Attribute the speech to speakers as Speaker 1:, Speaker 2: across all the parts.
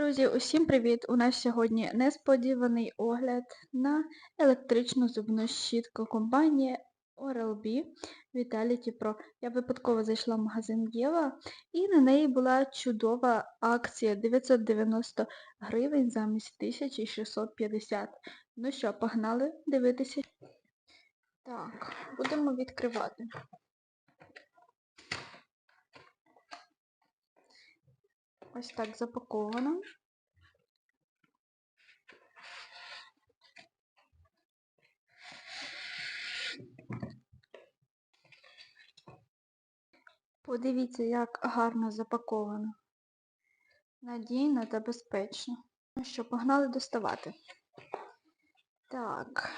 Speaker 1: Друзі, усім привіт! У нас сьогодні несподіваний огляд на електричну зубну щітку компанії Oral-B Vitality Pro. Я випадково зайшла в магазин Єва і на неї була чудова акція 990 гривень замість 1650. Ну що, погнали дивитися. Так, будемо відкривати. Ось так запаковано. Подивіться, як гарно запаковано. Надійно та безпечно. Ну що, погнали доставати. Так.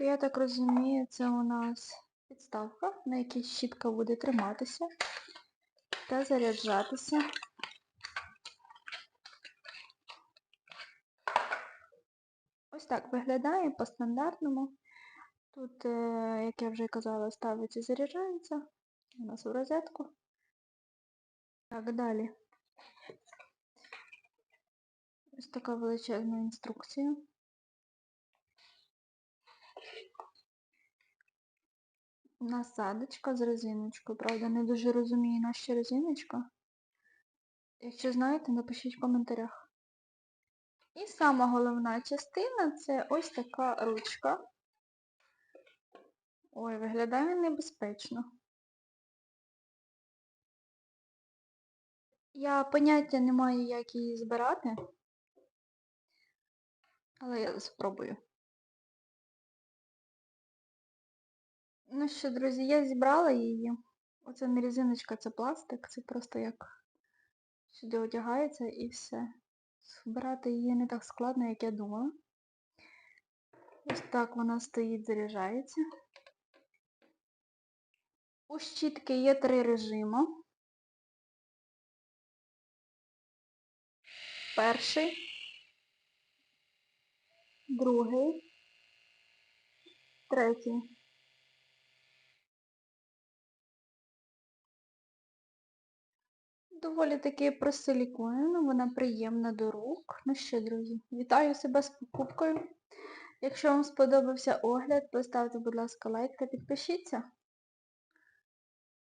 Speaker 1: Я так розумію, це у нас підставка, на якій щітка буде триматися та заряджатися. Ось так виглядає по стандартному. Тут, е, як я вже казала, ставиться і заряджається. У нас в розетку. Так, далі. Ось така величезна інструкція. Насадочка з резиночкою. Правда, не дуже розумію, на що резиночка. Якщо знаєте, напишіть в коментарях. І сама головна частина це ось така ручка. Ой, виглядає небезпечно. Я поняття не маю, як її збирати, але я спробую. Ну що, друзі, я зібрала її. Оце не резиночка, це пластик, це просто як сюди одягається і все. Збирати її не так складно, як я думала. Ось так вона стоїть, заряджається. У щітки є три режими. Перший, другий, третій. Доволі таки просиліконена, вона приємна до рук. Ну що, друзі, вітаю себе з покупкою. Якщо вам сподобався огляд, поставте, будь ласка, лайк та підпишіться.